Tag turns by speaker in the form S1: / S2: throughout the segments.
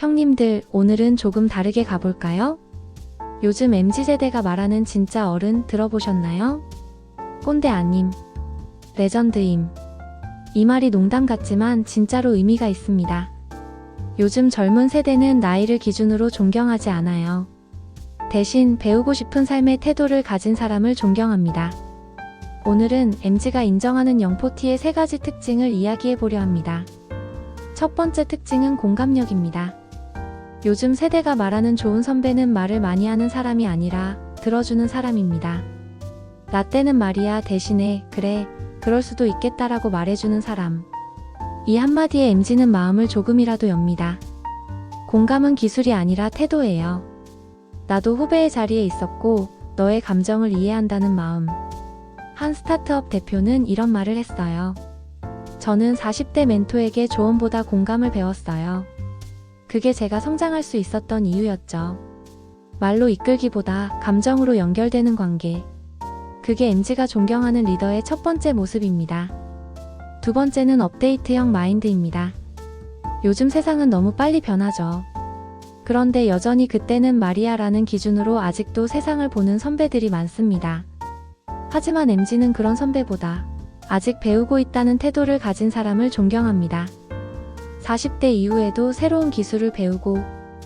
S1: 형님들, 오늘은 조금 다르게 가볼까요? 요즘 MZ세대가 말하는 진짜 어른 들어보셨나요? 꼰대 아님, 레전드임. 이 말이 농담 같지만 진짜로 의미가 있습니다. 요즘 젊은 세대는 나이를 기준으로 존경하지 않아요. 대신 배우고 싶은 삶의 태도를 가진 사람을 존경합니다. 오늘은 MZ가 인정하는 영포티의 세 가지 특징을 이야기해 보려 합니다. 첫 번째 특징은 공감력입니다. 요즘 세대가 말하는 좋은 선배는 말을 많이 하는 사람이 아니라 들어주는 사람입니다. 나 때는 말이야 대신에 그래, 그럴 수도 있겠다라고 말해주는 사람. 이 한마디에 MZ는 마음을 조금이라도 엽니다. 공감은 기술이 아니라 태도예요. 나도 후배의 자리에 있었고 너의 감정을 이해한다는 마음. 한 스타트업 대표는 이런 말을 했어요. 저는 40대 멘토에게 조언보다 공감을 배웠어요. 그게 제가 성장할 수 있었던 이유였죠. 말로 이끌기보다 감정으로 연결되는 관계. 그게 MZ가 존경하는 리더의 첫 번째 모습입니다. 두 번째는 업데이트형 마인드입니다. 요즘 세상은 너무 빨리 변하죠. 그런데 여전히 그때는 마리아라는 기준으로 아직도 세상을 보는 선배들이 많습니다. 하지만 MZ는 그런 선배보다 아직 배우고 있다는 태도를 가진 사람을 존경합니다. 40대 이후에도 새로운 기술을 배우고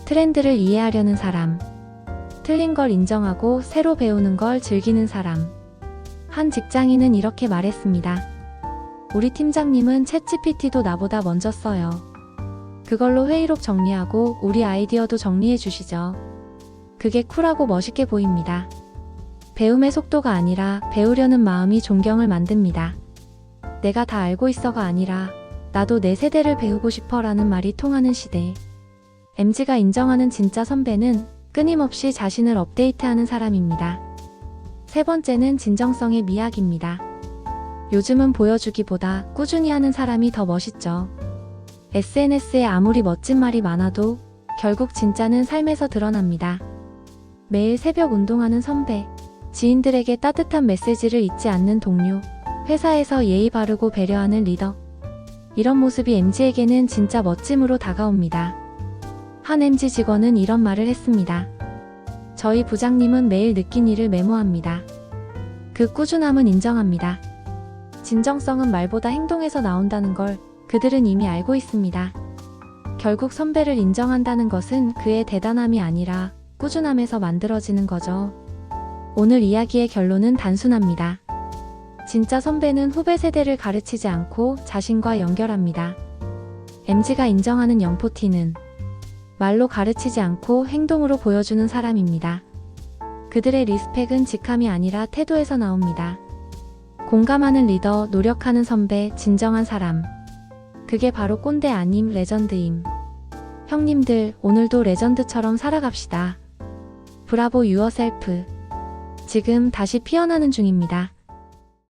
S1: 트렌드를 이해하려는 사람. 틀린 걸 인정하고 새로 배우는 걸 즐기는 사람. 한 직장인은 이렇게 말했습니다. 우리 팀장님은 챗GPT도 나보다 먼저 써요. 그걸로 회의록 정리하고 우리 아이디어도 정리해 주시죠. 그게 쿨하고 멋있게 보입니다. 배움의 속도가 아니라 배우려는 마음이 존경을 만듭니다. 내가 다 알고 있어가 아니라 나도 내 세대를 배우고 싶어 라는 말이 통하는 시대. MZ가 인정하는 진짜 선배는 끊임없이 자신을 업데이트하는 사람입니다. 세 번째는 진정성의 미학입니다. 요즘은 보여주기보다 꾸준히 하는 사람이 더 멋있죠. SNS에 아무리 멋진 말이 많아도 결국 진짜는 삶에서 드러납니다. 매일 새벽 운동하는 선배, 지인들에게 따뜻한 메시지를 잊지 않는 동료, 회사에서 예의 바르고 배려하는 리더. 이런 모습이 MZ에게는 진짜 멋짐으로 다가옵니다. 한 MZ 직원은 이런 말을 했습니다. 저희 부장님은 매일 느낀 일을 메모합니다. 그 꾸준함은 인정합니다. 진정성은 말보다 행동에서 나온다는 걸 그들은 이미 알고 있습니다. 결국 선배를 인정한다는 것은 그의 대단함이 아니라 꾸준함에서 만들어지는 거죠. 오늘 이야기의 결론은 단순합니다. 진짜 선배는 후배 세대를 가르치지 않고 자신과 연결합니다. MZ가 인정하는 영포티는 말로 가르치지 않고 행동으로 보여주는 사람입니다. 그들의 리스펙은 직함이 아니라 태도에서 나옵니다. 공감하는 리더, 노력하는 선배, 진정한 사람. 그게 바로 꼰대 아님 레전드임. 형님들, 오늘도 레전드처럼 살아갑시다. 브라보 유어셀프. 지금 다시 피어나는 중입니다.